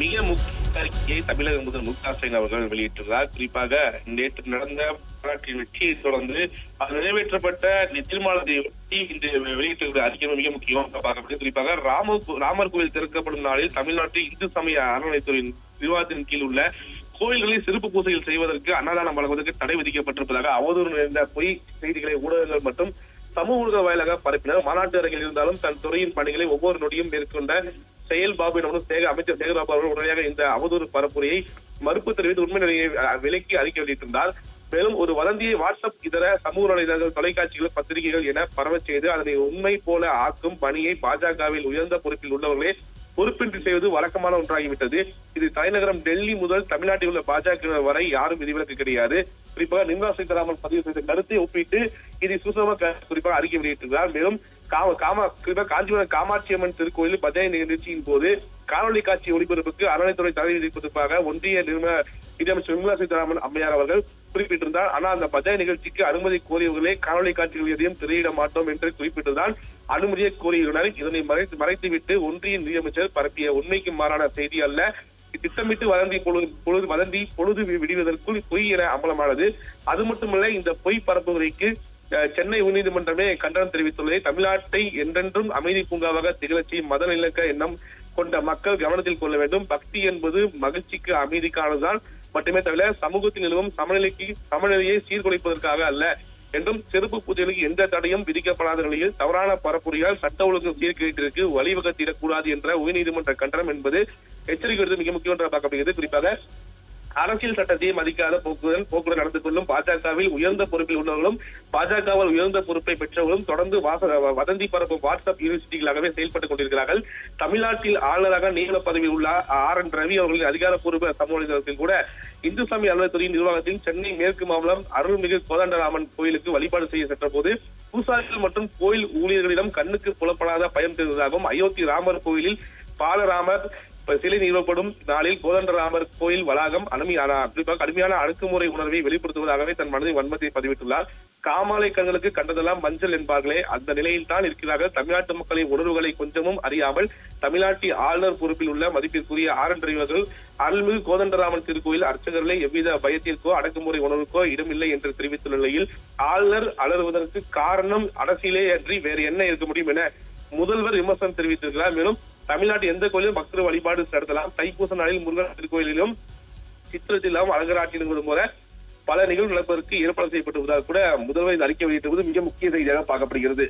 மிக முக்கிய அறிக்கையை தமிழக முதல் மு க ஸ்டாலின் அவர்கள் வெளியிட்டுள்ளார். குறிப்பாக நேற்று நடந்த மாநாட்டின் வெற்றியை தொடர்ந்து அது நிறைவேற்றப்பட்ட தீர்மானத்தை ஒட்டி இன்று வெளியிட்டிருக்கிற அறிக்கை மிக முக்கியமாக பார்க்கப்படுது. குறிப்பாக ராம ராமர் கோவில் திறக்கப்படும் நாளில் தமிழ்நாட்டில் இந்து சமய அறநிலைத்துறையின் விவாதத்தின் கீழ் உள்ள கோயில்களில் சிறப்பு பூசைகள் செய்வதற்கு அன்னதானம் வழங்குவதற்கு தடை விதிக்கப்பட்டிருப்பதாக அவதூறு நிறைந்த பொய் செய்திகளை ஊடகங்கள் மற்றும் சமூக ஊடக வாயிலாக பரப்பினர். மாநாட்டு அரங்கில் இருந்தாலும் தன் துறையின் பணிகளை ஒவ்வொரு நொடியும் மேற்கொண்ட செயல் பாபு எனவும் சேக அமைச்சர் சேகர்பாபு அவர்கள் உடனடியாக இந்த அவதூறு பரப்புரையை மறுப்பு தெரிவித்து உண்மை நிலையை விலக்கி அறிக்கை வெளியிட்டிருந்தார். மேலும் ஒரு வதந்தியை வாட்ஸ்அப் இதர சமூக வலைதளங்கள் தொலைக்காட்சிகள் பத்திரிகைகள் என பரவச் செய்து அதனை உண்மை போல ஆக்கும் பணியை பாஜகவில் உயர்ந்த பொறுப்பில் உள்ளவர்களே பொறுப்பின்றி செய்வது வழக்கமான ஒன்றாகிவிட்டது. இது தலைநகரம் டெல்லி முதல் தமிழ்நாட்டில் உள்ள பாஜக வரை யாரும் விதிவிலக்கு கிடையாது. குறிப்பாக நிர்மலா சீதாராமன் பதிவு செய்த கருத்தை ஒப்பிட்டு இதை சுசம குறிப்பாக அறிக்கை வெளியிட்டிருக்கிறார். மேலும் காம காமா குறிப்பாக காஞ்சிபுரம் காமாட்சி அம்மன் திருக்கோயில் பஜனை நிகழ்ச்சியின் போது காணொலி காட்சி ஒளிபரப்புக்கு அறநிலைத்துறை தடை விதிப்பதற்காக ஒன்றிய நிர்மலா நிதியமைச்சர் நிர்மலா சீதாராமன் அம்மையார் அவர்கள் குறிப்பிட்டிருந்தார். ஆனால் அந்த பஜாய் நிகழ்ச்சிக்கு அனுமதி கோரியவர்களே காணொலி காட்சிகள் எதையும் திரையிட மாட்டோம் என்று குறிப்பிட்டிருந்தால் அனுமதியை கோரியுள்ளனர் இதனை மறைத்து மறைத்துவிட்டு ஒன்றிய நிதியமைச்சர் பரப்பிய உண்மைக்கு மாறான செய்தி அல்ல. திட்டமிட்டு வதந்தி பொழுது பொழுது வதந்தி பொழுது விடுவதற்குள் பொய் என அமலமானது அது மட்டுமல்ல இந்த பொய் பரப்புரைக்கு சென்னை உயர்நீதிமன்றமே கண்டனம் தெரிவித்துள்ளது. தமிழ்நாட்டை என்றென்றும் அமைதி பூங்காவாக திகழச் செய்யும் மத நிலக்க எண்ணம் கொண்ட மக்கள் கவனத்தில் கொள்ள வேண்டும். பக்தி என்பது மகிழ்ச்சிக்கு அமைதிக்கானதுதான். மட்டுமே தவிர சமூகத்தில் நிலவும் சமநிலைக்கு சமநிலையை சீர்குலைப்பதற்காக அல்ல. என்றும் செருப்பு பூஜைகளுக்கு எந்த தடையும் விதிக்கப்படாத நிலையில் தவறான பரப்புரையால் சட்ட ஒழுங்கு சீர்கேட்டிற்கு வழிவகுத்திடக்கூடாது என்ற உயர்நீதிமன்ற கண்டனம் என்பது எச்சரிக்கை மிக முக்கியம் என்று பார்க்கப்படுகிறது. குறிப்பாக அரசியல் சட்டத்தை மதிக்காத போக்குடன் போக்குடன் நடந்து கொள்ளும் பாஜகவில் உயர்ந்த பொறுப்பில் உள்ளவர்களும் பாஜகவில் உயர்ந்த பொறுப்பை பெற்றவர்களும் தொடர்ந்து வதந்தி பரப்பும் வாட்ஸ்அப் யூனிவர்சிட்டிகளாகவே செயல்பட்டுக் கொண்டிருக்கிறார்கள். தமிழ்நாட்டில் ஆளுநராக நியமன பதவியில் உள்ள ஆர் என் ரவி அவர்களின் அதிகாரப்பூர்வ சமூகத்தில் கூட இந்து சமய அலுவலகத்துறையின் நிர்வாகத்தில் சென்னை மேற்கு மாவட்டம் அருள்மிகு கோதண்டராமன் கோயிலுக்கு வழிபாடு செய்ய சென்ற போது பூசாரிகள் மற்றும் கோயில் ஊழியர்களிடம் கண்ணுக்கு புலப்படாத பயம் தெரிந்ததாகவும் அயோத்தி ராமர் கோயிலில் பாலராமர் சிலை நிறுவப்படும் நாளில் கோதண்டராமர் கோயில் வளாகம் அனுமி குறிப்பாக கடுமையான அடக்குமுறை உணர்வை வெளிப்படுத்துவதாகவே தன் மனதில் வன்மத்தை பதிவிட்டுள்ளார். காமாலை கண்களுக்கு கண்டதெல்லாம் மஞ்சள் என்பார்களே அந்த நிலையில் தான் இருக்கிறார்கள். தமிழ்நாட்டு மக்களின் உணர்வுகளை கொஞ்சமும் அறியாமல் தமிழ்நாட்டின் ஆளுநர் பொறுப்பில் உள்ள மதிப்பிற்குரிய ஆர் என் டிரைவர்கள் அருள்மிகு கோதண்டராமன் திருக்கோயில் அர்ச்சகர்களை எவ்வித பயத்திற்கோ அடக்குமுறை உணர்வுக்கோ இடமில்லை என்று தெரிவித்துள்ள நிலையில் ஆளுநர் அலறுவதற்கு காரணம் அரசியலே அன்றி வேறு என்ன இருக்க முடியும் என முதல்வர் விமர்சனம் தெரிவித்திருக்கிறார். மேலும் தமிழ்நாட்டு எந்த கோயிலும் பக்தர் வழிபாடு நடத்தலாம். தைப்பூச நாளில் முருகன் திருக்கோயிலிலும் சித்திரத்திலும் அலங்கராட்டிலும் போல பல நிகழ்வு நடப்பதற்கு ஏற்பாடு செய்யப்பட்டிருப்பதாக கூட முதல்வர் அறிக்கை வெளியிட்டிருப்பது மிக முக்கிய செய்தியாக பார்க்கப்படுகிறது.